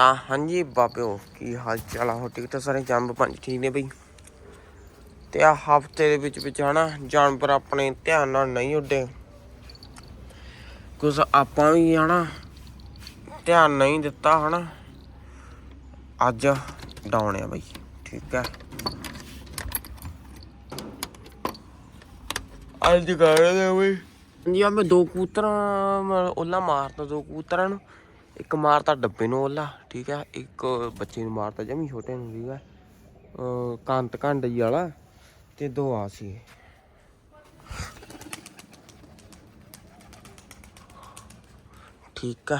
ਤਾਂ ਹਾਂਜੀ ਬਾਬਿਓ, ਕੀ ਹਾਲ ਚਾਲ ਆ? ਹੋ ਠੀਕ ਤਾਂ ਸਾਰੇ? ਜੰਮ ਪੰਜ ਠੀਕ ਨੇ ਬਈ? ਤੇ ਆ ਹਫ਼ਤੇ ਦੇ ਵਿੱਚ ਵਿੱਚ ਹਨਾ, ਜਾਨਵਰ ਆਪਣੇ ਧਿਆਨ ਨਾਲ ਨਹੀਂ ਉੱਡੇ। ਕੁਝ ਆਪਾਂ ਵੀ ਹਨਾ, ਧਿਆਨ ਨਹੀਂ ਦਿੱਤਾ ਹਨਾ। ਅੱਜ ਡਾਉਣੇ ਬਈ, ਠੀਕ ਹੈ ਅੱਜ ਕਰ ਦੇ ਬਈ। ਜੀ ਆ ਮੈਂ ਦੋ ਕੂਤਰਾਂ ਮੈਂ ਉਹਲਾ ਮਾਰਤਾ ਦੋ ਕੂਤਰਾਂ ਨੂੰ। ਇੱਕ ਮਾਰਤਾ ਡੱਬੇ ਨੂੰ ਉਹਲਾ ਠੀਕ ਹੈ ਇੱਕ ਬੱਚੇ ਨੂੰ ਮਾਰਤਾ ਜਮੀ ਛੋਟੇ ਨੂੰ ਠੀਕ ਹੈ ਅਹ ਕਾਂਤ ਜੀ ਵਾਲਾ ਤੇ ਦੋ ਆ ਸੀ। ਠੀਕ ਹੈ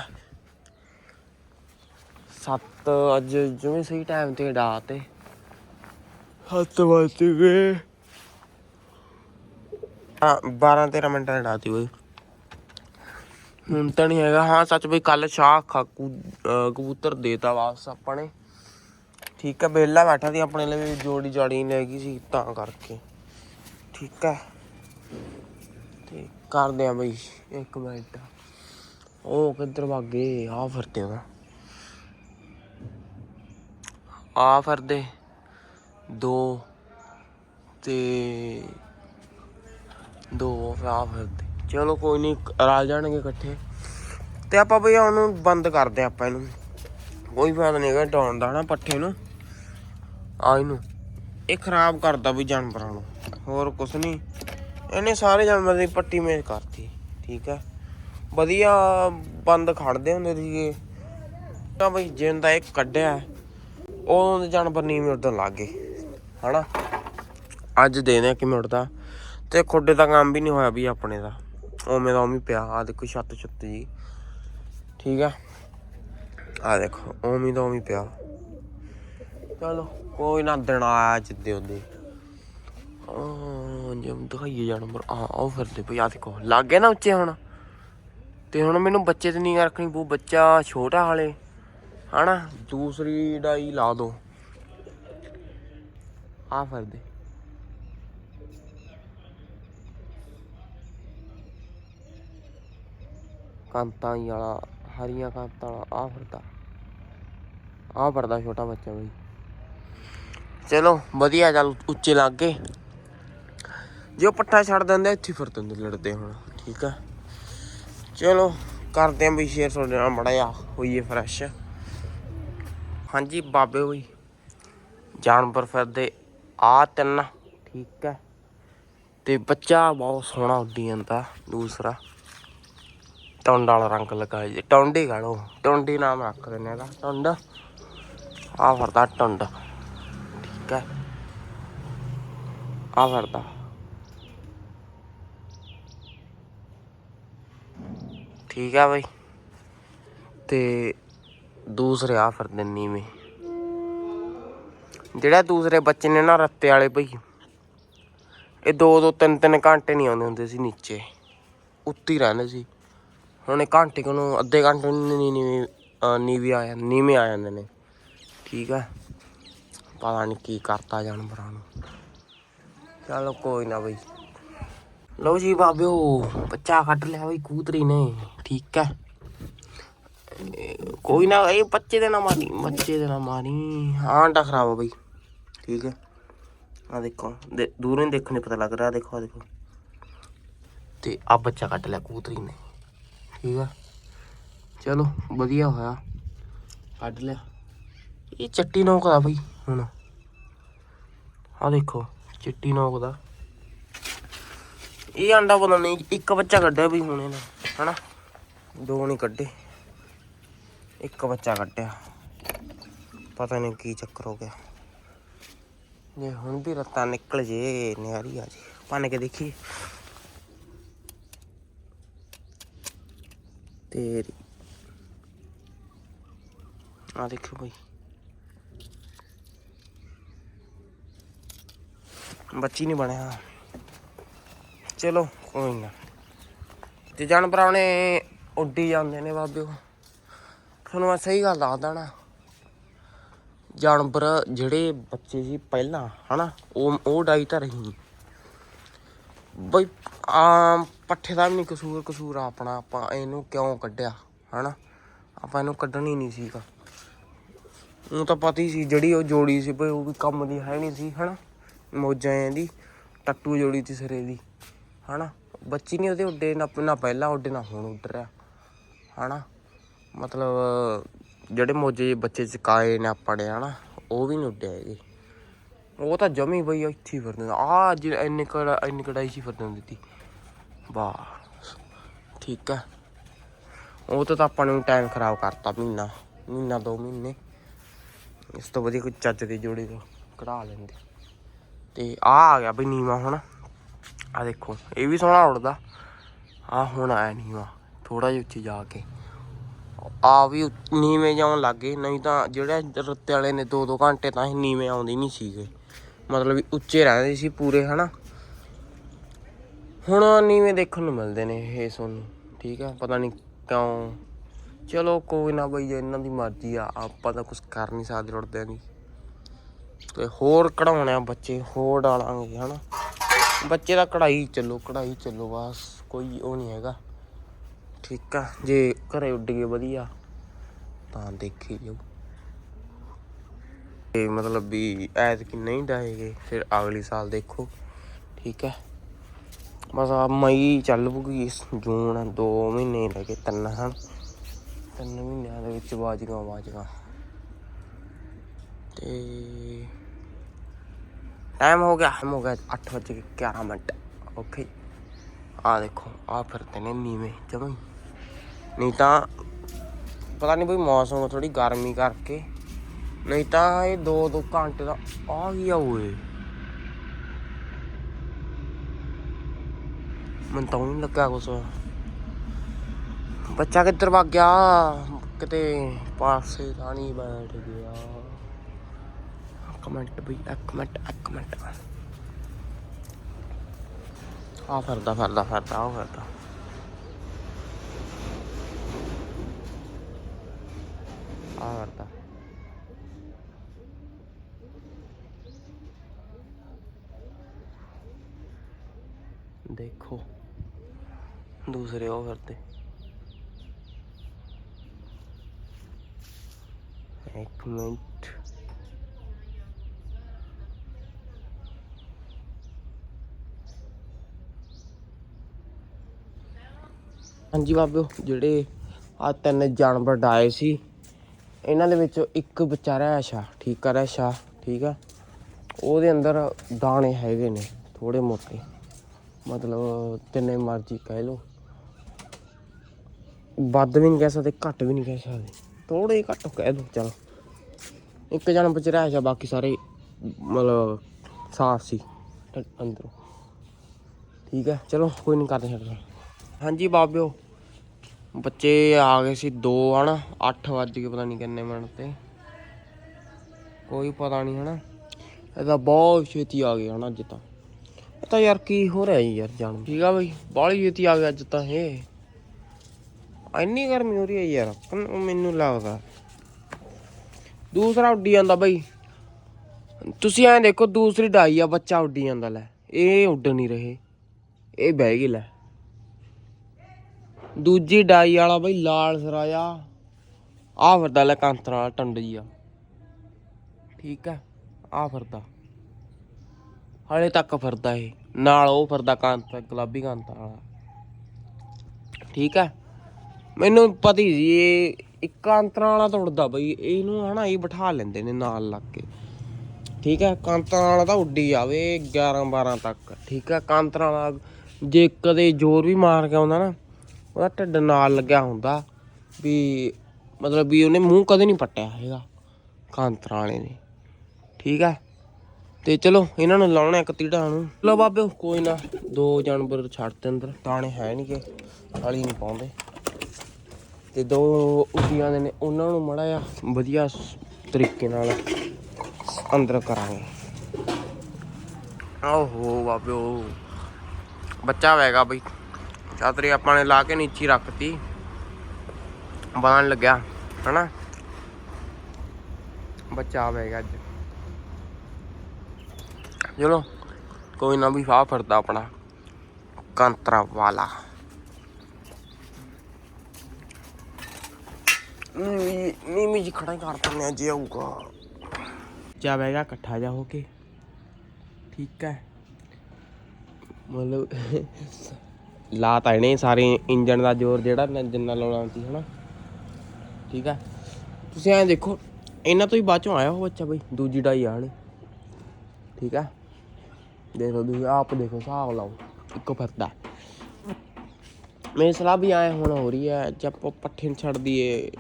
ਸੱਤ ਅੱਜ ਜਿਵੇਂ ਸਹੀ ਟਾਈਮ ਤੇ ਡਾ ਤੇ। ਹੱਥ ਵੱਜ ਗਏ। ਹਾਂ 12 13 ਮਿੰਟਾਂ ਦੀ ਡਾਤੀ ਓਏ ਹੁਣ ਤਾਂ ਨਹੀਂ ਹੈਗਾ। ਹਾਂ, ਸੱਚ ਬਈ ਕੱਲ ਸ਼ਾਹ ਖਾਕੂ ਕਬੂਤਰ ਦੇਤਾ ਵਾਪਸ ਆਪਾਂ ਨੇ ਠੀਕ ਹੈ ਬੇਲਾ ਬੈਠਾ ਸੀ ਆਪਣੇ ਲਈ ਜੋੜੀ ਜਾੜੀ ਲੈ ਗਈ ਸੀ, ਤਾਂ ਕਰਕੇ। ਠੀਕ ਹੈ ਤੇ ਕਰਦੇ ਆ ਬਈ, ਇੱਕ ਮਿੰਟ। ਉਹ ਕਿੱਧਰ ਭਾਗੇ ਆ ਫਿਰਦੇ ਆ। ਆ ਫਿਰਦੇ। ਦੋ ਤੇ ਦੋ ਆ ਫਿਰਦੇ। ਚਲੋ ਕੋਈ ਨਹੀਂ ਰਲ ਜਾਣਗੇ ਇਕੱਠੇ। ਤੇ ਆਪਾਂ ਬਈ ਉਹਨੂੰ ਬੰਦ ਕਰਦੇ ਆਪਾਂ ਇਹਨੂੰ। ਕੋਈ ਫਾਇਦਾ ਨਹੀਂ ਹੈਗਾ, ਡਾਉਣ ਦਾ ਨਾ ਪੱਠੇ ਨੂੰ। ਆ ਇਹਨੂੰ। ਇਹ ਖਰਾਬ ਕਰਦਾ ਵੀ ਜਾਨਵਰਾਂ ਨੂੰ। ਹੋਰ ਕੁਛ ਨਹੀਂ ਇਹਨੇ ਸਾਰੇ ਜਾਨਵਰਾਂ ਦੀ ਪੱਟੀ ਮੇਜ਼ ਕਰਤੀ। ਠੀਕ ਹੈ ਵਧੀਆ ਬੰਦ ਖੜਦੇ ਹੁੰਦੇ ਸੀਗੇ। ਤਾਂ ਬਈ ਜਿੰਦਾ ਇਹ ਕੱਢਿਆ, ਉਦੋਂ ਦੇ ਜਾਨਵਰ ਨਹੀਂ ਉੱਡਣ ਲੱਗ ਗਏ। ਹਨਾ? ਅੱਜ ਦੇ ਨੇ ਕਿਵੇਂ ਉੱਡਦਾ। ਤੇ ਖੁੱਡੇ ਦਾ ਕੰਮ ਵੀ ਨਹੀਂ ਹੋਇਆ ਵੀ ਆਪਣੇ ਦਾ। ਉਵੇਂ ਦਾ ਉਵੇਂ ਪਿਆ। ਆ ਦੇਖੋ ਛੱਤ ਛੱਤ ਜੀ। ਠੀਕ ਆ? ਆ ਦੇਖੋ, ਉਵੇਂ ਦਾ ਉਵੇਂ ਪਿਆ। ਚਲੋ, ਕੋਈ ਨਾ, ਦਿਨ ਆਇਆ ਜਿੱਦੇ ਉਹਦੇ। ਆ ਜਮ ਦਿਖਾਈਏ ਜਾਨਵਰ। ਆ ਉਹ ਫਿਰਦੇ ਪਈ ਆ ਦੇਖੋ, ਲੱਗ ਗਏ ਨਾ ਉੱਚੇ ਹੁਣ। ਤੇ ਹੁਣ ਮੈਨੂੰ ਬੱਚੇ ਤੇ ਨਹੀਂ ਰੱਖਣੀ ਪਊ, ਬੱਚਾ ਛੋਟਾ ਹਾਲੇ। ਹਨਾ? ਦੂਸਰੀ ਡਾਈ ਲਾ ਦੋ। ਆ ਫਿਰਦੇ। ਕਾਂਤਾਂ ਹੀ ਵਾਲਾ, ਹਰੀਆਂ ਕਾਂਤਾਂ ਵਾਲਾ ਆ ਫਿਰਦਾ। ਆ ਫਿਰਦਾ ਛੋਟਾ ਬੱਚਾ ਬਈ। ਚਲੋ, ਵਧੀਆ ਚੱਲ ਉੱਚੇ ਲੱਗ ਗਏ। ਜੇ ਉਹ ਪੱਠਾ ਛੱਡ ਦਿੰਦੇ, ਇੱਥੇ ਫਿਰ ਤੁੰਦੇ ਲੜਦੇ ਹੁਣ, ਠੀਕ ਆ। ਚਲੋ, ਕਰਦੇ ਆਂ ਵੀ ਸ਼ੇਰ ਤੁਹਾਡੇ ਨਾਲ ਮੜਾ ਜਾ ਹੋਈਏ ਫਰੈਸ਼ ਹਾਂਜੀ, ਬਾਬੇ ਹੋਈ ਜਾਨਵਰ ਫਿਰਦੇ ਆ ਤਿੰਨ, ਠੀਕ ਹੈ ਤੇ ਬੱਚਾ ਬਹੁਤ ਸੋਹਣਾ ਉੱਡੀ ਜਾਂਦਾ, ਦੂਸਰਾ। ਟੌਂਡ ਵਾਲਾ ਰੰਗ ਲੱਗਾ ਜੀ। ਟੌਂਡੀ ਗਾਲੋ ਟੌਂਡੀ ਨਾਮ ਰੱਖ ਦਿੰਦੇ ਇਹਦਾ। ਟੌਂਡ। ਆ ਵਰਦਾ ਟੌਂਡ। ਠੀਕ ਹੈ। ਆ ਵਰਦਾ ਠੀਕ ਆ ਬਈ। ਤੇ ਦੂਸਰੇ ਆ ਫਿਰਦੇ ਨੀਵੇਂ। ਜਿਹੜਾ ਦੂਸਰੇ ਬੱਚੇ ਨੇ ਨਾ ਰੱਤੇ ਵਾਲੇ ਬਈ, ਇਹ ਦੋ ਦੋ ਤਿੰਨ ਤਿੰਨ ਘੰਟੇ ਨਹੀਂ ਆਉਂਦੇ ਹੁੰਦੇ ਸੀ ਨੀਚੇ। ਉੱਤੀ ਰਹਿੰਦੇ ਸੀ। ਹੁਣ ਇਹ ਘੰਟੇ ਕੁ ਨੂੰ, ਅੱਧੇ ਘੰਟੇ ਨੂੰ ਨੀਵੇਂ ਨੀਵੇਂ ਆ ਜਾਂਦੇ, ਨੀਵੇਂ ਆ ਜਾਂਦੇ ਨੇ। ਠੀਕ ਆ ਪਤਾ ਨਹੀਂ ਕੀ ਕਰਤਾ ਜਾਨਵਰਾਂ ਨੂੰ। ਚਲੋ ਕੋਈ ਨਾ ਬਈ। ਲਓ ਜੀ ਬਾਬਿਓ, ਬੱਚਾ ਕੱਢ ਲਿਆ ਬਈ, ਕੂਤਰੀ ਨੇ। ਠੀਕ ਹੈ? ਕੋਈ ਨਾ, ਇਹ ਬੱਚੇ ਦੇ ਨਾ ਮਾਰੀ, ਬੱਚੇ ਦੇ ਨਾ ਮਾਰੀ। ਹਾਂ ਆਂਡਾ ਖਰਾਬ ਆ ਬਈ। ਠੀਕ ਹੈ? ਆ ਦੇਖੋ ਦੂਰੋਂ ਹੀ ਦੇਖਣੇ ਪਤਾ ਲੱਗ ਰਿਹਾ ਦੇਖੋ ਆ ਦੇਖੋ। ਤੇ ਆ ਬੱਚਾ ਕੱਢ ਲਿਆ ਕੂਤਰੀ ਨੇ। ਠੀਕ ਆ। ਚਲੋ ਵਧੀਆ ਹੋਇਆ। ਕੱਢ ਲਿਆ। ਇਹ ਚੱਟੀ ਨੋਕ ਦਾ ਬਈ ਹੁਣ। ਆ ਦੇਖੋ ਚਿੱਟੀ ਨੋਕ ਦਾ। ਇਹ ਅੰਡਾ ਪਤਾ ਨਹੀਂ ਇੱਕ ਬੱਚਾ ਕੱਢਿਆ ਵੀ ਹੁਣ ਇਹਨੇ ਹਨਾ? ਦੋ ਨਹੀਂ ਕੱਢੇ। ਇੱਕ ਬੱਚਾ ਕੱਢਿਆ। ਪਤਾ ਨਹੀਂ ਕੀ ਚੱਕਰ ਹੋ ਗਿਆ। ਜੇ ਹੁਣ ਵੀ ਰਤਾ ਨਿਕਲ ਜੇ ਨਿਆਰੀ ਆ ਜੇ। ਪੰਨ ਕੇ ਦੇਖੀ? ਤੇਰੀ। ਆ ਦੇਖੋ ਬਈ। ਬੱਚੀ ਨਹੀਂ ਬਣਿਆ। ਚਲੋ, ਕੋਈ ਨਾ। ਤੇ ਜਾਨਵਰਾਂ ਨੇ ਉੱਡੀ ਜਾਂਦੇ ਨੇ ਬਾਬਿਓ। ਤੁਹਾਨੂੰ ਮੈਂ ਸਹੀ ਗੱਲ ਦੱਸਦਾ ਨਾ। ਜਾਨਵਰ ਜਿਹੜੇ ਬੱਚੇ ਸੀ ਪਹਿਲਾਂ, ਹਨਾ, ਉਹ ਉਹ ਡਾਈ ਤਾਂ ਰਹੀ ਬਈ ਆ ਪੱਠੇ ਦਾ ਵੀ ਨਹੀਂ ਕਸੂਰ ਕਸੂਰ ਆ ਆਪਣਾ, ਆਪਾਂ ਇਹਨੂੰ ਕਿਉਂ ਕੱਢਿਆ, ਹਨਾ? ਆਪਾਂ ਇਹਨੂੰ ਕੱਢਣੀ ਨਹੀਂ ਸੀਗਾ। ਉਹ ਤਾਂ ਪਤਾ ਹੀ ਸੀ, ਜਿਹੜੀ ਉਹ ਜੋੜੀ ਸੀ ਬਈ, ਉਹ ਵੀ ਕੰਮ ਦੀ ਹੈ ਨਹੀਂ ਸੀ, ਹਨਾ? ਮੋਜਾਂ ਐਂ ਦੀ, ਟੱਟੂ ਜੋੜੀ ਸੀ ਸਿਰੇ ਦੀ, ਹਨਾ? ਬੱਚੀ ਨਹੀਂ ਉਹਦੇ ਉੱਡੇ, ਨਾ ਨਾ ਪਹਿਲਾਂ ਉੱਡੇ, ਨਾ ਹੁਣ ਉੱਡ ਰਿਹਾ ਹਨਾ? ਮਤਲਬ, ਜਿਹੜੇ ਮੋਜੇ ਜਿਹੇ ਬੱਚੇ ਚਕਾਏ ਨੇ ਆਪਾਂ ਨੇ ਹਨਾ? ਉਹ ਵੀ ਨਹੀਂ ਉੱਡੇ ਹੈਗੇ ਉਹ ਤਾਂ ਜਮੀ ਬਈ ਇੱਥੇ ਹੀ ਫਿਰਦੇ ਆ ਅੱਜ ਇੰਨੇ ਕੜਾ ਇੰਨੀ ਕੜਾਈ ਸੀ ਫਿਰਦੇ ਹੁੰਦੀ ਤੀ ਵਾਹ ਠੀਕ ਹੈ। ਉਹ ਤਾਂ ਆਪਾਂ ਨੂੰ ਟਾਈਮ ਖਰਾਬ ਕਰਤਾ ਮਹੀਨਾ ਮਹੀਨਾ ਦੋ ਮਹੀਨੇ। ਇਸ ਤੋਂ ਵਧੀਆ ਕੋਈ ਚੱਜ ਦੇ ਜੋੜੇ ਤੋਂ ਕਢਾ ਲੈਂਦੇ। ਤੇ ਆ ਆ ਗਿਆ ਬਈ ਨੀਵਾ ਹੁਣ। ਆ ਦੇਖੋ, ਇਹ ਵੀ ਸੋਹਣਾ ਉੜਦਾ ਆ ਹੁਣ ਆਇਆ ਨੀਵਾ ਥੋੜਾ ਜਿਹਾ ਉੱਚੀ ਜਾ ਕੇ। ਆ ਵੀ ਉੱਚ- ਨੀਵੇਂ ਜਾਉਣ ਲੱਗੇ ਨਹੀਂ ਤਾਂ ਜਿਹੜੇ ਰੱਤੇ ਵਾਲੇ ਨੇ 2-2 ਘੰਟੇ ਤਾਂ ਇਹ ਨੀਵੇਂ ਆਉਂਦੇ ਨਹੀਂ ਸੀਗੇ। ਮਤਲਬ ਵੀ ਉੱਚੇ ਰਹਿੰਦੇ ਸੀ ਪੂਰੇ, ਹਨਾ? ਹੁਣ ਨੀਵੇਂ ਦੇਖਣ ਨੂੰ ਮਿਲਦੇ ਨੇ ਇਹ ਸੋਨੂੰ, ਠੀਕ ਆ? ਪਤਾ ਨਹੀਂ ਕਿਉਂ। ਚਲੋ, ਕੋਈ ਨਾ ਬਈ ਇਹਨਾਂ ਦੀ ਮਰਜ਼ੀ ਆ, ਆਪਾਂ ਤਾਂ ਕੁਝ ਕਰ ਨਹੀਂ ਸਕਦੇ ਰੁੜਦਿਆਂ ਦੀ। ਤੇ ਹੋਰ ਕਢਾਉਣੇ ਆ ਬੱਚੇ, ਹੋਰ ਡਾਲਾਂਗੇ, ਹਨਾ? ਬੱਚੇ ਦਾ ਕਢਾਈ ਚੱਲੋ ਕਢਾਈ ਚੱਲੋ, ਬਸ, ਕੋਈ ਉਹ ਨਹੀਂ ਹੈਗਾ। ਠੀਕ ਆ? ਜੇ ਘਰੇ ਉੱਡ ਗਏ ਵਧੀਆ, ਤਾਂ ਦੇਖੀ ਜਾਓ। ਤੇ ਮਤਲਬ ਵੀ ਐਤਕੀ ਨਹੀਂ ਡਾਏਗੇ, ਫਿਰ ਅਗਲੀ ਸਾਲ ਦੇਖੋ, ਠੀਕ ਹੈ? ਬਸ ਆ ਮਈ ਚੱਲ ਪੂਗੀ ਇਸ ਜੂਨ 2 ਮਹੀਨੇ ਲੈ ਕੇ ਤਿੰਨ ਹਨ ਤਿੰਨ ਮਹੀਨਿਆਂ ਦੇ ਵਿੱਚ ਬਾਜੀਆਂ ਬਾਜੀਆਂ। ਤੇ ਟਾਈਮ ਹੋ ਗਿਆ ਟਾਈਮ ਹੋ ਗਿਆ 8 ਵਜੇ 11 ਮਿੰਟ। ਓਕੇ ਆ ਦੇਖੋ ਆ ਫਿਰਦੇ ਨੇ ਨੀਵੇਂ, ਜਮਾਂ ਨਹੀਂ ਤਾਂ ਪਤਾ ਨਹੀਂ ਬਈ ਮੌਸਮ ਥੋੜੀ ਗਰਮੀ ਕਰਕੇ ਨਹੀਂ ਤਾਂ ਇਹ 2-2 ਘੰਟੇ ਦਾ ਆ ਗਿਆ ਓਏ? ਮੈਨੂੰ ਤਾਂ ਨਹੀਂ ਲੱਗਾ ਕੁਛ। ਬੱਚਾ ਕਿੱਧਰ ਭੱਗ ਗਿਆ? ਕਿਤੇ ਪਾਸੇ ਤਾਂ ਨਹੀਂ ਬੈਠ ਗਿਆ। ਇੱਕ ਬਈ, ਇੱਕ ਮਿੰਟ ਇੱਕ ਮਿੰਟ। ਆ ਫਿਰਦਾ ਫਿਰਦਾ ਫਿਰਦਾ, ਆ ਫਿਰਦਾ। ਆ ਫਿਰਦਾ। ਦੇਖੋ। ਦੂਸਰੇ ਉਹ ਫਿਰਦੇ ਇੱਕ ਮਿੰਟ। ਹਾਂਜੀ ਬਾਬਿਓ, ਜਿਹੜੇ ਆ ਤਿੰਨ ਜਾਨਵਰ ਡਾਏ ਸੀ, ਇਹਨਾਂ ਦੇ ਵਿੱਚੋਂ ਇੱਕ ਵਿਚਾਰਾ ਐਸ਼ਾ ਠੀਕ ਆ ਐਸ਼ਾ ਠੀਕ ਆ? ਉਹਦੇ ਅੰਦਰ ਦਾਣੇ ਹੈਗੇ ਨੇ ਥੋੜੇ ਮੋਟੇ। ਮਤਲਬ ਤਿੰਨੇ ਮਰਜ਼ੀ ਕਹਿ ਲਓ। ਵੱਧ ਵੀ ਨਹੀਂ ਕਹਿ ਸਕਦੇ, ਘੱਟ ਵੀ ਨਹੀਂ ਕਹਿ ਸਕਦੇ। ਥੋੜੇ ਘੱਟ ਕਹਿ ਦੋ, ਚਲੋ। ਇੱਕ ਜਣ ਵਿੱਚ ਰਹਿ ਬਾਕੀ ਸਾਰੇ ਮਤਲਬ ਸਾਫ਼ ਸੀ ਅੰਦਰੋਂ। ਠੀਕ ਹੈ, ਚਲੋ, ਕੋਈ ਨਹੀਂ ਕਰਦੇ ਛੱਡ ਹਾਂਜੀ, ਬਾਬਿਓ। ਬੱਚੇ ਆ ਗਏ ਸੀ ਦੋ, ਹਨ? 8 ਵੱਜ ਕੇ ਪਤਾ ਨਹੀਂ ਕਿੰਨੇ ਮਿੰਟ ਤੇ। ਕੋਈ ਪਤਾ ਨਹੀਂ ਹਨਾ? ਇਹਦਾ ਬਹੁਤ ਛੇਤੀ ਆ ਗਿਆ ਹਨਾ, ਅੱਜ ਤਾਂ। ਤਾਂ ਯਾਰ ਕੀ ਹੋ ਰਿਹਾ ਜੀ ਯਾਰ ਜਾਣ ਠੀਕ ਆ ਬਈ ਬਾਹਲੀ ਛੇਤੀ ਆ ਗਿਆ ਅੱਜ ਤਾਂ ਇਹ। ਇੰਨੀ ਗਰਮੀ ਹੋ ਰਹੀ ਹੈ ਯਾਰ ਮੈਨੂੰ ਲੱਗਦਾ। ਦੂਸਰਾ ਉੱਡੀ ਜਾਂਦਾ ਬਈ। ਤੁਸੀਂ ਐਂ ਦੇਖੋ ਦੂਸਰੀ ਡਾਈ ਆ ਬੱਚਾ ਉੱਡੀ ਜਾਂਦਾ ਲੈ। ਇਹ ਉੱਡ ਨਹੀਂ ਰਹੇ। ਇਹ ਬਹਿ ਗਈ ਲੈ। ਦੂਜੀ ਡਾਈ ਵਾਲਾ ਬਈ ਲਾਲ ਸਰਾਇਆ। ਆ ਫਿਰਦਾ ਲੈ ਕਾਂਤਰਾ ਵਾਲਾ ਟੰਡੀ ਆ। ਠੀਕ ਆ ਆ ਫਿਰਦਾ। ਹਾਲੇ ਤੱਕ ਫਿਰਦਾ ਇਹ। ਨਾਲ ਉਹ ਫਿਰਦਾ ਕਾਂਤ, ਗੁਲਾਬੀ ਕਾਂਤਰਾ ਵਾਲਾ। ਠੀਕ ਹੈ? ਮੈਨੂੰ ਪਤਾ ਹੀ ਸੀ, ਇਹ ਇੱਕ ਅੰਤਰਾਂ ਵਾਲਾ ਤਾਂ ਉੱਡਦਾ ਬਈ। ਇਹਨੂੰ ਹਨਾ, ਇਹ ਬਿਠਾ ਲੈਂਦੇ ਨੇ ਨਾਲ ਲੱਗ ਕੇ। ਠੀਕ ਹੈ? ਕਾਂਤਰਾ ਵਾਲਾ ਤਾਂ ਉੱਡੀ ਜਾਵੇ 11 12 ਤੱਕ। ਠੀਕ ਹੈ? ਕਾਂਤਰਾ ਵਾਲਾ ਜੇ ਕਦੇ ਜ਼ੋਰ ਵੀ ਮਾਰ ਕੇ ਆਉਂਦਾ ਨਾ, ਉਹਦਾ ਢਿੱਡ ਨਾਲ ਲੱਗਿਆ ਹੁੰਦਾ ਵੀ ਮਤਲਬ ਵੀ ਉਹਨੇ ਮੂੰਹ ਕਦੇ ਨਹੀਂ ਪੱਟਿਆ ਹੈਗਾ ਕਾਂਤਰਾ ਵਾਲੇ ਨੇ ਠੀਕ ਹੈ? ਤੇ ਚਲੋ, ਇਹਨਾਂ ਨੂੰ ਲਾਉਣਾ ਇੱਕ ਤੀੜਾ ਨੂੰ ਲੋ ਬਾਬੇ ਕੋਈ ਨਾ, ਦੋ ਜਾਨਵਰ ਛੱਡ ਤੇ ਅੰਦਰ, ਤਾਣੇ ਹੈ ਨਹੀਂ ਕਿ ਖਾਲੀ ਨਹੀਂ ਪਾਉਂਦੇ। ਤੇ ਦੋ ਉੱਡੀਆਂ ਦੇ ਨੇ, ਉਹਨਾਂ ਨੂੰ ਮੜਾ ਆ ਵਧੀਆ ਤਰੀਕੇ ਨਾਲ ਅੰਦਰ ਕਰਾਂਗੇ। ਓਹੋ ਬਾਬਿਓ, ਬੱਚਾ ਵੈਗਾ ਬਈ। ਚਾਤਰੀ ਆਪਾਂ ਨੇ ਲਾ ਕੇ ਨੀਚੇ ਰੱਖਤੀ। ਬਣਨ ਲੱਗਿਆ, ਹਨਾ? ਬੱਚਾ ਵੈਗਾ ਅੱਜ। ਚਲੋ, ਕੋਈ ਨਾ ਵੀ ਫਾਹ ਫਿਰਦਾ ਆਪਣਾ। ਕਾਂਤਰਾ ਵਾਲਾ। ਨੀਵੀਂ ਜੀ ਖੜਾ ਕਰ ਦਿੰਦੇ ਜੇ ਆਊਗਾ। ਜਾ ਇਕੱਠਾ ਜਾ ਹੋ ਕੇ। ਠੀਕ ਹੈ। ਮਤਲਬ, ਲਾ ਤਾਂ ਇਹਨੇ ਸਾਰੇ ਇੰਜਨ ਦਾ ਜ਼ੋਰ ਜਿਹੜਾ ਜਿੰਨਾ ਲਾਉਣਾ ਸੀ, ਹਨਾ। ਠੀਕ ਹੈ। ਤੁਸੀਂ ਐਂ ਦੇਖੋ, ਇਹਨਾਂ ਤੋਂ ਹੀ ਬਾਅਦ ਚੋਂ ਆਇਆ ਉਹ ਬੱਚਾ ਬਈ, ਦੂਜੀ ਡਾਈ ਆ ਠੀਕ ਹੈ। ਦੇਖ ਲਓ ਤੁਸੀਂ, ਆਪ ਦੇਖੋ, ਹਿਸਾਬ ਲਾਓ, ਇੱਕੋ ਫਿਰਦਾ ਮੇਰੀ ਸਲਾਹ ਵੀ ਆਏ ਹੁਣ ਹੋ ਰਹੀ ਹੈ ਜਦ ਆਪਾਂ ਪੱਠੇ ਨੂੰ ਛੱਡ ਦਈਏ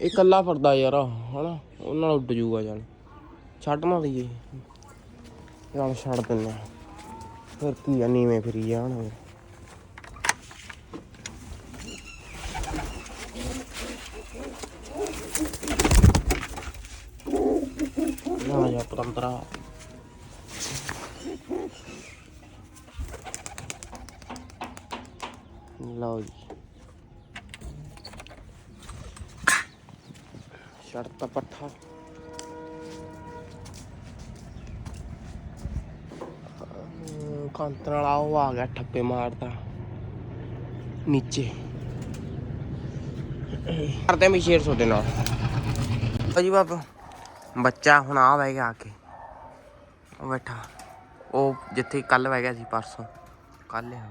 ਇਕੱਲਾ ਫਿਰਦਾ ਯਾਰ, ਹਨਾ ਉਹਨਾਂ ਨਾਲ ਉੱਡ ਜੂਗਾ ਜਾਨ ਛੱਡ ਨਾ ਦਈਏ ਯਾਰ ਛੱਡ ਦਿੰਦੇ ਹਾਂ। ਫਿਰ ਕੀ ਆ, ਨੀਵੇਂ ਫਿਰੀ ਜਾਣ ਹੋਰ। ਨਾ ਜਾ ਪਤੰਦਰਾ ਲਓ ਜੀ ਸ਼ਰਤ ਪੱਠਾ ਅਹ ਵਾਲਾ ਉਹ ਆ ਗਿਆ, ਠੱਪੇ ਮਾਰਦਾ। ਨੀਚੇ। ਕਰਦੇ ਮੈਂ ਸ਼ੇਰ ਤੁਹਾਡੇ ਨਾਲ। ਭਾਜੀ ਬਾਪ ਬੱਚਾ ਹੁਣ ਆ ਬਹਿ ਗਿਆ ਆ ਕੇ। ਉਹ ਬੈਠਾ। ਉਹ ਜਿੱਥੇ ਕੱਲ ਬਹਿ ਗਿਆ ਸੀ, ਪਰਸੋਂ। ਕੱਲ ਆ।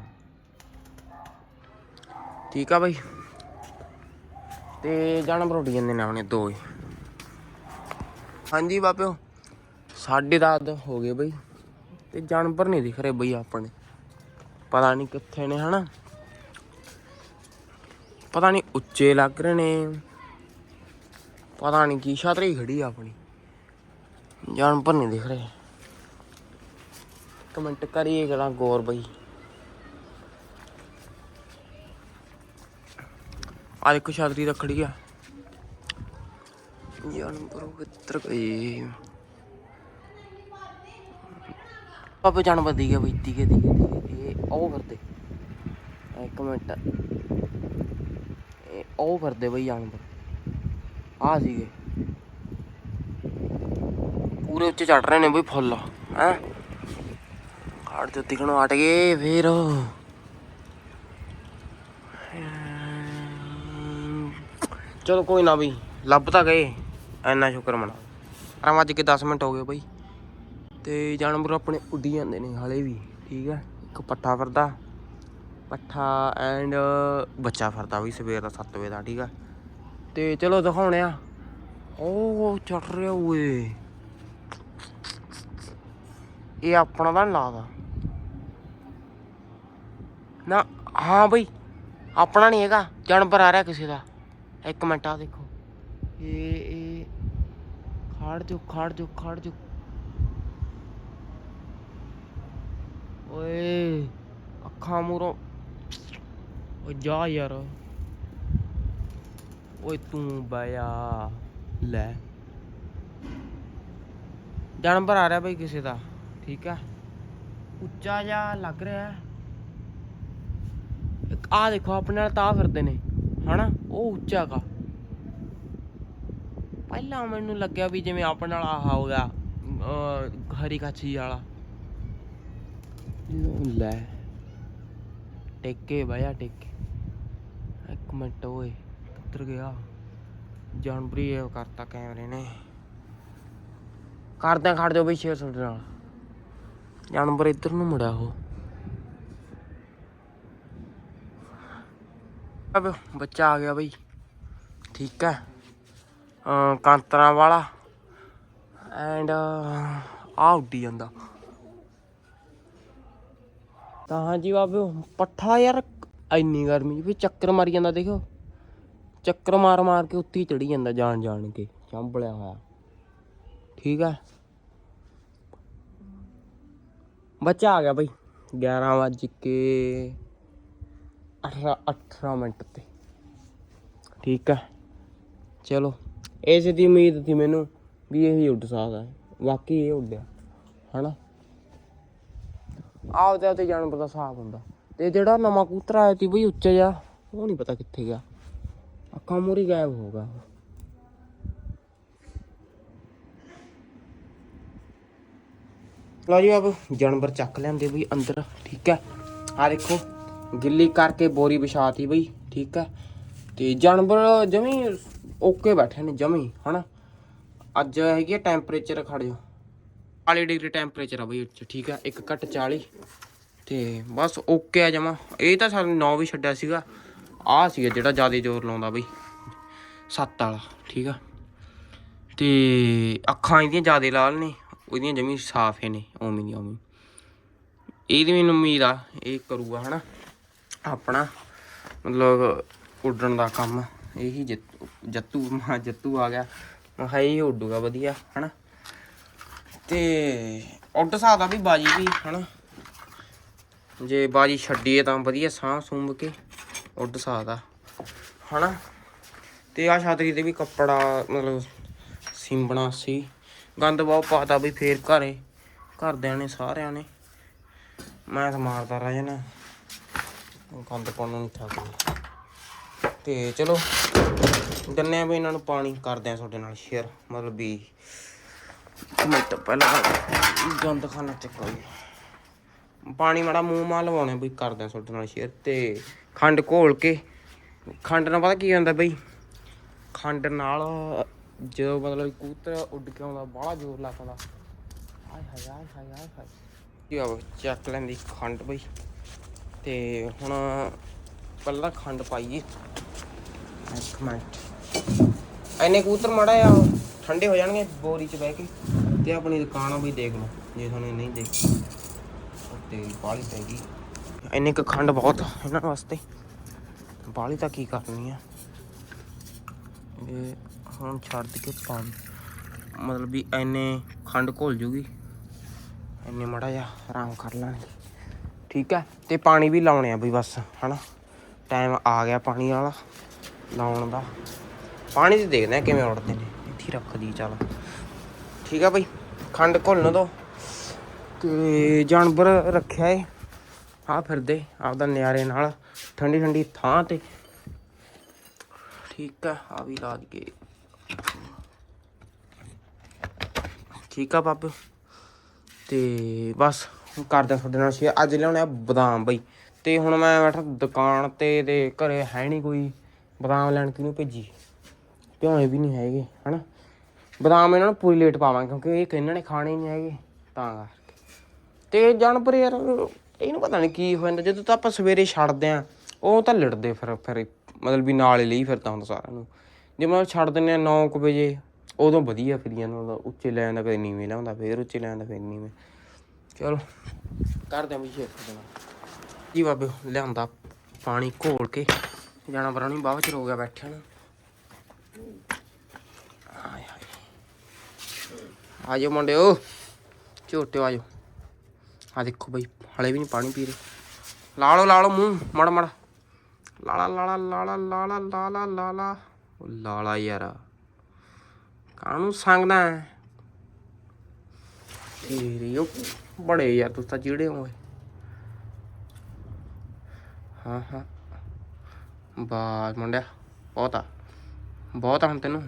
ਠੀਕ ਆ ਬਾਈ। ਤੇ ਜਾਨਵਰ ਉੱਡ ਜਾਂਦੇ ਨੇ ਆਪਣੇ ਦੋ ਹੀ। ਹਾਂਜੀ ਬਾਬਿਓ ਸਾਢੇ ਦਸ ਹੋ ਗਏ ਬਈ। ਤੇ ਜਾਨਵਰ ਨਹੀਂ ਦਿਖ ਰਹੇ ਬਈ ਆਪਣੇ। ਪਤਾ ਨਹੀਂ ਕਿੱਥੇ ਨੇ ਹਨਾ। ਪਤਾ ਨਹੀਂ ਉੱਚੇ ਲੱਗ ਰਹੇ ਨੇ। ਪਤਾ ਨਹੀਂ ਕੀ ਛਤਰੀ ਖੜੀ ਆ ਆਪਣੀ। ਜਾਨਵਰ ਨਹੀਂ ਦਿਖ ਰਹੇ। ਕਮੈਂਟ ਕਰੀਏ ਕਿਹੜਾ ਗੌਰ ਬਈ। ਆ ਦੇਖੋ ਛਤਰੀ ਤਾਂ ਆ। ਜਾਨਵਰ ਕਿੱਧਰ ਗਏ ਪਾਪੇ ਜਾਨਵਰ ਦੀ ਗਿਆ ਬਈ, ਦੀਗੇ ਦੀਗੇ ਦੀਗੇ ਇਹ ਉਹ ਫਿਰਦੇ। ਇੱਕ ਮਿੰਟ। ਇਹ ਉਹ ਫਿਰਦੇ ਬਈ ਜਾਨਵਰ ਆ ਸੀਗੇ। ਪੂਰੇ ਉੱਚੇ ਚੜ ਰਹੇ ਨੇ ਬਈ ਫੁੱਲ। ਹੈ? ਕਾੜ ਤੇ ਦਿਖਣੋਂ ਹਟ ਗਏ ਫੇਰ ਚਲੋ ਕੋਈ ਨਾ ਬਈ, ਲੱਭ ਤਾਂ ਗਏ ਐਨਾ ਸ਼ੁਕਰ ਮਨਾ। ਆਰਾਮ ਅੱਜ ਕੇ 10 ਮਿੰਟ ਹੋ ਗਏ ਬਈ। ਤੇ ਜਾਨਵਰ ਆਪਣੇ ਉੱਡੀ ਜਾਂਦੇ ਨੇ ਹਾਲੇ ਵੀ, ਠੀਕ ਹੈ? ਇੱਕ ਪੱਠਾ ਫਿਰਦਾ ਪੱਠਾ ਐਂਡ ਬੱਚਾ ਫਿਰਦਾ ਵੀ ਸਵੇਰ ਦਾ 7 ਵਜੇ ਦਾ, ਠੀਕ ਹੈ? ਤੇ ਚਲੋ ਦਿਖਾਉਣੇ ਆ। ਉਹ ਚੜ ਰਿਹਾ ਓਏ। ਇਹ ਆਪਣਾ ਤਾਂ ਨੀ ਲੱਗਦਾ। ਨਾ, ਹਾਂ ਬਈ, ਆਪਣਾ ਨਹੀਂ ਹੈਗਾ, ਜਾਨਵਰ ਆ ਰਿਹਾ ਕਿਸੇ ਦਾ। ਇੱਕ ਮਿੰਟ ਆ ਦੇਖੋ। ਇਹ ਇਹ ਖੜ ਜੋ ਖੜ ਜੋ ਖੜ ਜੋ। ਓਏ, ਅੱਖਾਂ ਮੂਰੋਂ। ਓ ਜਾ ਯਾਰ। ਓਏ, ਤੂੰ ਬਾਇਆ ਲੈ। ਜਾਨਵਰ ਆ ਰਿਹਾ ਬਈ ਕਿਸੇ ਦਾ, ਠੀਕ ਆ? ਉੱਚਾ ਜਿਹਾ ਲੱਗ ਰਿਹਾ। ਹੈ। ਇੱਕ ਆ ਦੇਖੋ, ਆਪਣੇ ਨਾਲ ਤਾਂ ਫਿਰਦੇ ਨੇ। ਹਨਾ? ਉਹ ਉੱਚਾ ਕਾ ਪਹਿਲਾਂ ਮੈਨੂੰ ਲੱਗਿਆ ਵੀ ਜਿਵੇਂ ਆਪਣੇ ਨਾਲ ਆਹ ਹੋ ਗਿਆ ਹਰੀ ਕਾਛੀ ਵਾਲਾ। ਲੋ ਲੈ। ਟੇਕੇ ਬਾਇਆ ਟੇਕੇ। ਇੱਕ ਮਿੰਟ ਓਏ ਕਿੱਧਰ ਗਿਆ? ਜਾਨਵਰੀ ਇਹ ਕਰਤਾ ਕੈਮਰੇ ਨੇ। ਕਰਦੇ ਖੜ ਜਾਓ ਬਈ ਸ਼ੇਰ ਤੁਹਾਡੇ ਨਾਲ। ਜਾਨਵਰ ਇੱਧਰ ਨੂੰ ਮੁੜਿਆ ਉਹ। ਬੱਚਾ ਆ ਗਿਆ ਬਈ। ਠੀਕ ਹੈ। ਕਾਂਤਰਾ ਵਾਲਾ। ਐਂਡ ਆ ਉੱਡੀ ਜਾਂਦਾ। ਤਾਂ ਹਾਂਜੀ ਬਾਬੇ, ਪੱਠਾ ਯਾਰ ਇੰਨੀ ਗਰਮੀ ਵੀ ਚੱਕਰ ਮਾਰੀ ਜਾਂਦਾ ਦੇਖੋ ਚੱਕਰ ਮਾਰ ਮਾਰ ਕੇ ਉੱਤੇ ਹੀ ਚੜੀ ਜਾਂਦਾ ਜਾਣ ਜਾਣ ਕੇ ਚੰਬਲਿਆ ਹੋਇਆ। ਠੀਕ ਹੈ। ਬੱਚਾ ਆ ਗਿਆ ਬਈ 11 ਵੱਜ ਕੇ 18 18 ਮਿੰਟ ਤੇ ਠੀਕ ਹੈ ਚਲੋ, ਇਸ ਦੀ ਉਮੀਦ ਸੀ ਮੈਨੂੰ ਵੀ ਇਹ ਹੀ ਉੱਡ ਸਕਦਾ ਹੈ। ਇਹ ਉੱਡਿਆ, ਹਨਾ? ਆਪਦੇ ਆਪਦੇ ਜਾਨਵਰ ਦਾ ਹਿਸਾਬ ਹੁੰਦਾ। ਤੇ ਜਿਹੜਾ ਨਵਾਂ ਕੂਤਰ ਆਇਆ ਸੀ ਬਈ ਉੱਚਾ ਜਿਹਾ, ਉਹ ਨਹੀਂ ਪਤਾ ਕਿੱਥੇ ਗਿਆ। ਅੱਖਾਂ ਮੂਰੀ ਗਾਇਬ ਹੋ ਗਿਆ। ਲਓ ਜੀ, ਆਪ ਜਾਨਵਰ ਚੱਕ ਲੈਂਦੇ ਬਈ ਅੰਦਰ। ਠੀਕ ਹੈ। ਆ ਦੇਖੋ। ਗਿੱਲੀ ਕਰਕੇ ਬੋਰੀ ਵਿਛਾਤੀ ਬਈ, ਠੀਕ ਹੈ। ਤੇ ਜਾਨਵਰ ਜਮੀ ਓਕੇ ਬੈਠੇ ਨੇ ਜਮੀ, ਹਨਾ। ਅੱਜ ਹੈਗੀ ਟੈਂਪਰੇਚਰ ਖੜਿਓ ਜਾ 40 ਡਿਗਰੀ ਟੈਂਪਰੇਚਰ ਆ ਬਈ ਉੱਚ, ਠੀਕ ਹੈ। ਇੱਕ ਘੱਟ 40 ਤੇ ਬਸ ਓਕੇ ਆ ਜਮਾ। ਇਹ ਤਾਂ ਸਾਨੂੰ 9 ਵੀ ਛੱਡਿਆ ਸੀਗਾ। ਆ ਸੀਗਾ ਜਿਹੜਾ ਜ਼ਿਆਦਾ ਜ਼ੋਰ ਲਾਉਂਦਾ ਬਈ। ਸੱਤ ਵਾਲਾ, ਠੀਕ ਆ। ਤੇ ਅੱਖਾਂ ਇਹਦੀਆਂ ਜ਼ਿਆਦਾ ਲਾਲ ਨੇ, ਉਹਦੀਆਂ ਜਮੀ ਸਾਫ਼ ਨੇ ਉਵੇਂ ਦੀ ਉਵੇਂ ਇਹਦੀ ਮੈਨੂੰ ਉਮੀਦ ਆ, ਇਹ ਕਰੂਗਾ, ਹਨਾ। ਆਪਣਾ ਮਤਲਬ ਉੱਡਣ ਦਾ ਕੰਮ, ਇਹੀ ਜੱਤੂ ਮਾ ਜੱਤੂ ਆ ਗਿਆ। ਮੈਂ ਕਿਹਾ ਇਹ ਉੱਡੂਗਾ ਵਧੀਆ, ਹਨਾ? ਤੇ ਉੱਡ ਸਕਦਾ ਵੀ ਬਾਜੀ ਵੀ, ਹਨਾ? ਜੇ ਬਾਜੀ ਛੱਡੀਏ ਤਾਂ ਵਧੀਆ ਸਾਹ ਸੂੰਭ ਕੇ ਉੱਡ ਸਕਦਾ, ਹਨਾ? ਤੇ ਆ ਛਾਤਰੀ ਤੇ ਵੀ ਕੱਪੜਾ, ਮਤਲਬ ਸਿੰਬਣਾ ਸੀ। ਗੰਦ ਬਹੁਤ ਪਾਤਾ ਵੀ ਫੇਰ ਘਰੇ, ਘਰਦਿਆਂ ਨੇ, ਸਾਰਿਆਂ ਨੇ। ਮੈਂ ਤਾਂ ਮਾਰਦਾ ਰਹਿ ਜਾਣਾ ਗੰਦ ਪਾਉਣ ਨੂੰ ਨਹੀਂ ਥੱਕਦਾ ਤੇ ਚਲੋ, ਦਿੰਨੇ ਆ ਵੀ ਇਹਨਾਂ ਨੂੰ ਪਾਣੀ, ਕਰਦੇ ਆ ਤੁਹਾਡੇ ਨਾਲ ਸ਼ੇਅਰ ਮਤਲਬ ਵੀ ਮੈਂ ਤਾਂ ਪਹਿਲਾਂ ਗੰਦ ਖਾਣਾ ਚੱਕਾ ਪਾਣੀ ਮਾੜਾ ਮੂੰਹ ਮਾ ਲਵਾਉਣੇ ਬਈ ਕਰਦੇ ਆ ਤੁਹਾਡੇ ਨਾਲ ਸ਼ੇਅਰ ਤੇ ਖੰਡ ਘੋਲ ਕੇ, ਖੰਡ ਨਾਲ ਪਤਾ ਕੀ ਹੁੰਦਾ ਬਈ? ਖੰਡ ਨਾਲ ਜਦੋਂ ਮਤਲਬ ਕਬੂਤਰ ਉੱਡ ਕੇ ਆਉਂਦਾ, ਬਾਹਲਾ ਜ਼ੋਰ ਲੱਗਦਾ। ਹਾਏ ਹਾਏ ਹਾਏ ਹਾਏ ਹਾਏ ਹਾਏ। ਕੀ ਆ ਚੱਕ ਲੈਂਦੀ ਖੰਡ ਬਈ। ਤੇ ਹੁਣ ਪਹਿਲਾਂ ਖੰਡ ਪਾਈਏ। ਇੱਕ ਮਿੰਟ। ਐਨੇ ਕੂਤਰ ਮੜਾ ਆ ਠੰਡੇ ਹੋ ਜਾਣਗੇ ਬੋਰੀ 'ਚ ਬਹਿ ਕੇ। ਤੇ ਆਪਣੀ ਦੁਕਾਨ ਆ ਬਈ ਦੇਖ ਲਓ, ਜੇ ਤੁਹਾਨੂੰ ਨਹੀਂ ਦੇਖੀ। ਤੇ ਬਾਲੀ ਪੈ ਗਈ। ਐਨੇ ਕੁ ਖੰਡ ਬਹੁਤ ਇਹਨਾਂ ਵਾਸਤੇ। ਬਾਲੀ ਤਾਂ ਕੀ ਕਰਨੀ ਆ? ਇਹ ਹੁਣ ਛੱਡ ਕੇ ਪਾਣੀ ਮਤਲਬ ਵੀ ਐਨੇ ਖੰਡ ਘੁਲ ਜੂਗੀ। ਐਨੇ ਮੜਾ ਜਾ ਆਰਾਮ ਕਰ ਲਾਂਗੇ ਠੀਕ ਹੈ? ਤੇ ਪਾਣੀ ਵੀ ਲਾਉਣੇ ਆ ਬਈ ਬਸ, ਹਨਾ? ਟਾਈਮ ਆ ਗਿਆ ਪਾਣੀ ਵਾਲਾ, ਲਾਉਣ ਦਾ। ਪਾਣੀ ਤੇ ਦੇਖਦੇ ਆ ਕਿਵੇਂ ਉੱਡਦੇ ਨੇ। ਇੱਥੇ ਹੀ ਰੱਖ ਦੀ ਚੱਲ। ਠੀਕ ਆ ਬਈ, ਖੰਡ ਘੁਲਣ ਦੋ। ਤੇ ਜਾਨਵਰ ਰੱਖਿਆ ਏ। ਆ ਫਿਰਦੇ, ਆਪਦਾ ਨਿਆਰੇ ਨਾਲ ਠੰਡੀ ਠੰਡੀ ਥਾਂ ਤੇ। ਠੀਕ ਆ ਆ ਵੀ ਲਾ ਦਈਏ। ਠੀਕ ਆ ਬਾਬੂ। ਤੇ ਬਸ ਕਰਦੇ ਤੁਹਾਡੇ ਨਾਲ ਸ਼ੇਅਰ ਅੱਜ ਲਿਆਉਣੇ ਆ ਬਦਾਮ ਬਈ। ਤੇ ਹੁਣ ਮੈਂ ਬੈਠਾ ਦੁਕਾਨ ਤੇ ਤੇ ਘਰੇ ਹੈ ਨਹੀਂ ਕੋਈ। ਬਦਾਮ ਲੈਣ ਕਿਹਨੂੰ ਭੇਜੀ? ਭਿਉਣੇ ਵੀ ਨਹੀਂ ਹੈਗੇ, ਹਨਾ? ਬਦਾਮ ਇਹਨਾਂ ਨੂੰ ਪੂਰੀ ਲੇਟ ਪਾਵਾਂਗੇ ਕਿਉਂਕਿ ਇਹ ਇਹਨਾਂ ਨੇ ਖਾਣੇ ਨਹੀਂ ਹੈਗੇ, ਤਾਂ ਕਰਕੇ। ਤੇ ਜਾਨਵਰ ਯਾਰ, ਇਹਨੂੰ ਪਤਾ ਨਹੀਂ ਕੀ ਹੋ ਜਾਂਦਾ। ਜਦੋਂ ਤਾਂ ਆਪਾਂ ਸਵੇਰੇ ਛੱਡਦੇ ਆ, ਉਹ ਤਾਂ ਲੜਦੇ ਫਿਰ ਫਿਰ ਮਤਲਬ ਵੀ ਨਾਲ ਹੀ ਲਈ ਫਿਰਦਾ ਹੁੰਦਾ ਸਾਰਿਆਂ ਨੂੰ। ਜੇ ਮੈਂ ਛੱਡ ਦਿੰਦੇ ਆ 9 ਵਜੇ, ਉਦੋਂ ਵਧੀਆ ਫਿਰ ਜਾਂਦਾ ਉੱਚੇ ਲੈਣ ਦਾ ਕਦੇ ਨੀਵੇਂ ਲਾਉਂਦਾ ਫੇਰ ਉੱਚੇ ਲੈਣ ਦਾ ਫੇਰ ਨੀਵੇਂ। ਚਲੋ। ਕਰਦੇ ਆਂ ਵੀ ਸ਼ੇਰ ਦੇਣਾ ਜੀ ਬਾਬੇ ਲਿਆਂਦਾ ਪਾਣੀ ਘੋਲ ਕੇ ਜਾਨਵਰਾਂ ਨੂੰ ਬਾਅਦ ਚ ਰੋ ਗਿਆ ਬੈਠਿਆ ਨੂੰ। ਆਏ ਹਾਏ। ਆਜੋ ਮੁੰਡਿਓ ਝੋਟਿਓ ਆਜੋ ਆ ਦੇਖੋ ਬਈ ਹਲੇ ਵੀ ਨਹੀਂ ਪਾਣੀ ਪੀ ਰਹੇ। ਲਾ ਲਓ ਲਾ ਲਓ ਮੂੰਹ ਮੜ ਮੜ। ਲਾਲਾ ਲਾਲਾ ਲਾਲਾ ਲਾਲਾ ਲਾਲਾ ਲਾਲਾ ਉਹ ਲਾਲਾ ਯਾਰ। ਕਾਹਨੂੰ ਸੰਗਦਾ ਹੈ ਤੇਰੇ ਉਹ ਬੜੇ ਯਾਰ ਤੁਸੀਂ ਤਾਂ ਜਿਹੜੇ ਹੋਏ। ਹਾਂ ਹਾਂ। ਬਾਸ ਮੁੰਡਿਆ, ਬਹੁਤਾ। ਬਹੁਤਾ ਹੁਣ ਤੈਨੂੰ।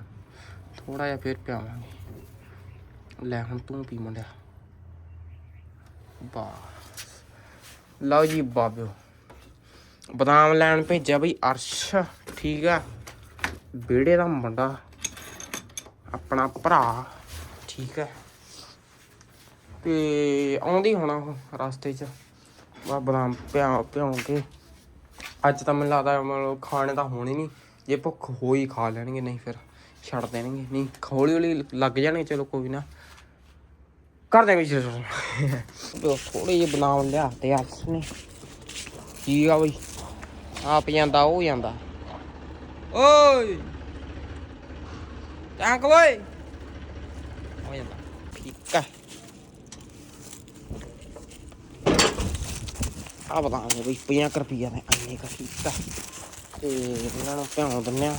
ਥੋੜਾ ਜਿਹਾ ਫੇਰ ਪਿਆਵਾਂਗੇ। ਲੈ ਹੁਣ ਤੂੰ ਪੀ ਮੁੰਡਿਆ। ਬਾਸ। ਲਓ ਜੀ ਬਾਬਿਓ। ਬਦਾਮ ਲੈਣ ਭੇਜਿਆ ਬਈ ਅਰਸ਼। ਠੀਕ ਆ। ਬੇੜੇ ਦਾ ਮੁੰਡਾ। ਆਪਣਾ ਭਰਾ। ਠੀਕ ਹੈ ਤੇ ਆਉਂਦੀ ਹੋਣਾ ਉਹ ਰਸਤੇ 'ਚ। ਬਾ ਬਦਾਮ ਪਿਆ ਪਿਉਂ ਕੇ। ਅੱਜ ਤਾਂ ਮੈਨੂੰ ਲੱਗਦਾ ਮਤਲਬ ਖਾਣੇ ਤਾਂ ਹੋਣੇ ਨਹੀਂ ਜੇ ਭੁੱਖ ਹੋਈ ਖਾ ਲੈਣਗੇ, ਨਹੀਂ ਫਿਰ ਛੱਡ ਦੇਣਗੇ। ਨਹੀਂ ਹੌਲੀ ਹੌਲੀ ਲੱਗ ਜਾਣਗੇ ਚਲੋ ਕੋਈ ਨਾ। ਕਰਦੇ ਵੀ ਚਲੋ ਥੋੜੇ ਜਿਹੇ ਬਦਾਮ ਲਿਆ ਤੇ ਅਰਸ਼ ਨੇ। ਠੀਕ ਆ ਬਈ? ਆਪ ਜਾਂਦਾ, ਉਹ ਜਾਂਦਾ। ਓਏ! ਟਾਂਕ ਓਏ ਹੋ ਜਾਂਦਾ ਠੀਕ ਆ ਆ ਬਦਾਮ ਨੇ ਬਈ 50 ਰੁਪਈਆ ਦੇ ਅੰਨੇ ਕਾ ਠੀਕ ਆ ਤੇ ਇਹਨਾਂ ਨੂੰ ਭਿਉਂ ਦਿੰਨੇ ਆ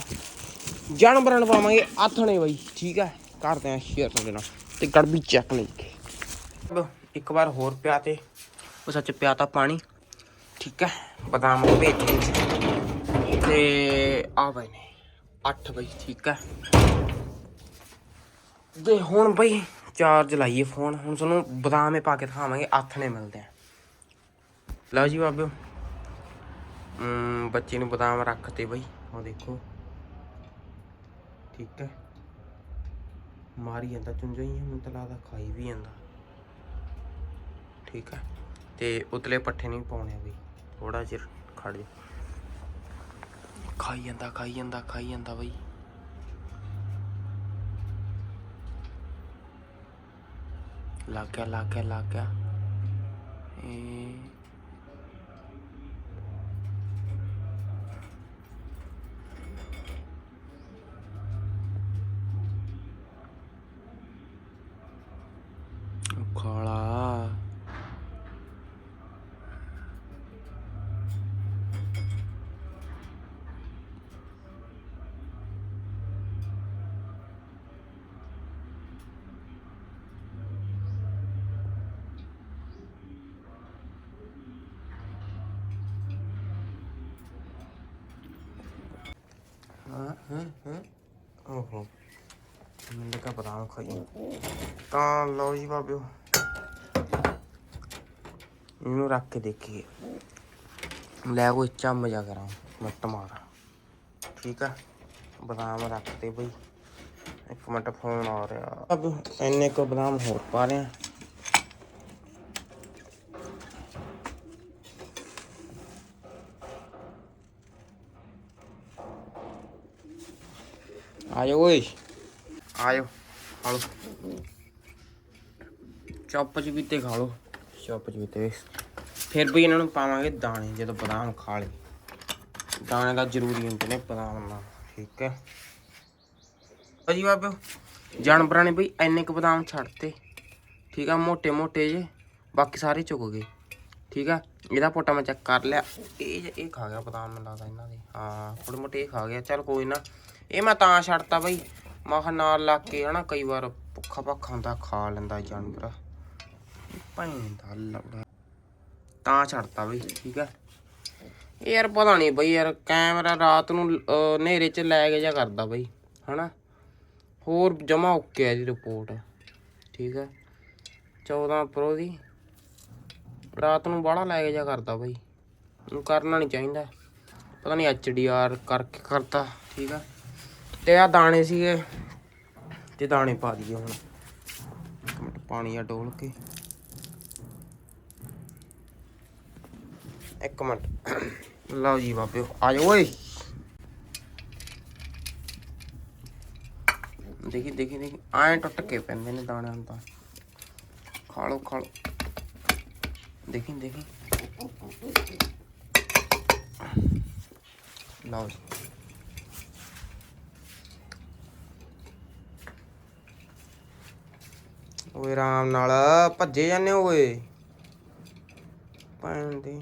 ਜਾਨਵਰਾਂ ਨੂੰ ਪਾਵਾਂਗੇ ਆਥਣੇ ਬਈ, ਠੀਕ ਆ ਕਰਦੇ ਆ ਸ਼ੇਅਰ ਤੁਹਾਡੇ ਨਾਲ, ਤੇ ਗੜਬੀ ਚੈੱਕ ਲੈ ਇੱਕ ਵਾਰ ਹੋਰ ਪਿਆ ਤੇ, ਉਹ ਸੱਚ ਪਿਆ ਤਾਂ ਪਾਣੀ, ਠੀਕ ਹੈ? ਬਦਾਮ ਭੇਜ ਦਿੱਤੇ ਤੇ ਆ ਬਈ ਨੇ 8 ਬਈ, ਠੀਕ ਹੈ? ਤੇ ਹੁਣ ਬਈ, ਚਾਰਜ ਲਾਈਏ ਫੋਨ ਹੁਣ ਤੁਹਾਨੂੰ ਬਦਾਮੇ ਪਾ ਕੇ ਦਿਖਾਵਾਂਗੇ, ਆਥਣੇ ਮਿਲਦੇ ਆ। ਲਓ ਜੀ ਬਾਬਿਓ। ਬੱਚੇ ਨੂੰ ਬਦਾਮ ਰੱਖਤੇ ਬਈ। ਉਹ ਦੇਖੋ। ਠੀਕ ਹੈ। ਮਾਰੀ ਜਾਂਦਾ ਚੁੰਝਾ ਹੀ ਮੈਨੂੰ ਤਾਂ ਲੱਗਦਾ ਖਾਈ ਵੀ ਜਾਂਦਾ। ਠੀਕ ਹੈ। ਤੇ ਉਤਲੇ ਪੱਠੇ ਨਹੀਂ ਪਾਉਣੇ ਬਈ। ਥੋੜਾ ਚਿਰ ਖੜ ਜਾ। ਖਾਈ ਜਾਂਦਾ ਖਾਈ ਜਾਂਦਾ ਖਾਈ ਜਾਂਦਾ ਬਈ। ਲੱਗ ਗਿਆ ਲੱਗ ਗਿਆ ਲੱਗ ਗਿਆ। ਇਹ ਉਹ ਖਾਲਾ ਹਾਂ ਹਾਂ ਹਾਂ ਓਹੋ ਮੈਨੂੰ ਲੱਗਾ ਬਦਾਮ ਖਾਈ ਤਾਂ ਲਓ ਜੀ ਬਾਬਿਓ ਇਹਨੂੰ ਰੱਖ ਕੇ ਦੇਖੀਏ। ਲੈ ਕੋਈ ਚੰਮ ਜਾ ਕਰਾਂ, ਮੱਟ ਮਾਰ। ਠੀਕ ਆ? ਬਦਾਮ ਰੱਖ ਦੇ ਬਈ। ਇੱਕ ਮਿੰਟ ਫੋਨ ਆ ਰਿਹਾ। ਅਬ ਇੰਨੇ ਕੋ ਬਦਾਮ ਹੋਰ ਪਾ ਰਹੇ ਆਇਓ ਆਜੋ ਓਏ। ਆਜੋ ਖਾ ਲਓ। ਚੌਪ ਚਪੀਤੇ ਖਾ ਲਓ। ਚੌਪ ਚਪੀਤੇ। ਫਿਰ ਵੀ ਇਹਨਾਂ ਨੂੰ ਪਾਵਾਂਗੇ ਦਾਣੇ, ਜਦੋਂ ਬਦਾਮ ਖਾ ਲਏ। ਦਾਣੇ ਦਾ ਜ਼ਰੂਰੀ ਹੁੰਦੇ ਨੇ ਬਦਾਮ ਨਾਲ, ਠੀਕ ਹੈ। ਭਾਜੀ ਬਾਬੇ, ਜਾਨਵਰਾਂ ਨੇ ਬਈ ਐਨੇ ਕ ਬਦਾਮ ਛੱਡਤੇ। ਠੀਕ ਆ ਮੋਟੇ ਮੋਟੇ ਜੇ, ਬਾਕੀ ਸਾਰੇ ਚੁੱਕ ਗਏ। ਠੀਕ ਆ, ਇਹਦਾ ਪੋਟਾ ਮੈਂ ਚੈੱਕ ਕਰ ਲਿਆ। ਇਹ ਇਹ ਖਾ ਗਿਆ ਬਦਾਮ, ਮੈਨੂੰ ਲੱਗਦਾ ਇਹਨਾਂ ਨੇ ਹਾਂ ਥੋੜੇ ਮੋਟੇ ਇਹ ਖਾ ਗਿਆ। ਚੱਲ ਕੋਈ ਨਾ, ਇਹ ਮੈਂ ਤਾਂ ਛੱਡਤਾ ਬਈ। ਮੈਂ ਨਾਲ ਲੱਗ ਕੇ ਹਨਾ, ਕਈ ਵਾਰ ਭੁੱਖਾ ਭੱਖਾ ਹੁੰਦਾ, ਖਾ ਲੈਂਦਾ ਜਾਨਵਰ। ਭਾਈ ਦਾ ਲੜਾ ਤਾਂ ਛੱਡਤਾ ਬਈ, ਠੀਕ ਆ। ਇਹ ਯਾਰ ਪਤਾ ਨਹੀਂ ਬਈ ਯਾਰ, ਕੈਮਰਾ ਰਾਤ ਨੂੰ ਹਨੇਰੇ ਚ ਲੈ ਕੇ ਜਾ ਕਰਦਾ ਬਈ, ਹਨਾ। ਹੋਰ ਜਮਾ ਓਕੇ ਆ ਜੀ ਰਿਪੋਰਟ ਠੀਕ ਹੈ 14 ਪ੍ਰੋ ਦੀ। ਰਾਤ ਨੂੰ ਬਾਹਲਾ ਲੈ ਕੇ ਜਾ ਕਰਦਾ ਬਈ। ਨੂੰ ਕਰਨਾ ਨਹੀਂ ਚਾਹੀਦਾ। ਪਤਾ ਨਹੀਂ ਐਚਡੀਆਰ ਕਰਕੇ ਕਰਤਾ, ਠੀਕ ਆ। ਤੇ ਆ ਦਾਣੇ ਸੀਗੇ ਤੇ ਦਾਣੇ ਪਾ ਦਈਏ ਹੁਣ। ਪਾਣੀ ਆ ਡੋਲ ਕੇ। ਇੱਕ ਮਿੰਟ। ਲਓ ਜੀ ਬਾਬਿਓ ਆ ਜਾਓ ਓਏ। ਦੇਖੀ ਦੇਖੀ ਦੇਖੀ। ਐਂ ਟੁੱਟ ਕੇ ਪੈਂਦੇ ਨੇ ਦਾਣੇ ਹੁਣ ਤਾਂ। ਖਾ ਲਓ ਖਾ ਲਓ ਦੇਖੀ ਦੇਖੀ। ਲਓ ਜੀ। ਓਏ ਆਰਾਮ ਨਾਲ, ਭੱਜੇ ਜਾਂਦੇ ਓਏ। ਭੈਣ ਦੀ।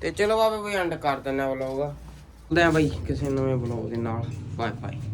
ਤੇ ਚਲੋ ਬਾਬੇ ਬਈ ਐਂਡ ਕਰ ਦਿੰਦੇ ਆ ਵਲੋਗ ਮਿਲਦੇ ਆ ਬਈ, ਕਿਸੇ ਨਵੇਂ ਵਲੋਗ ਦੇ ਨਾਲ। Bye bye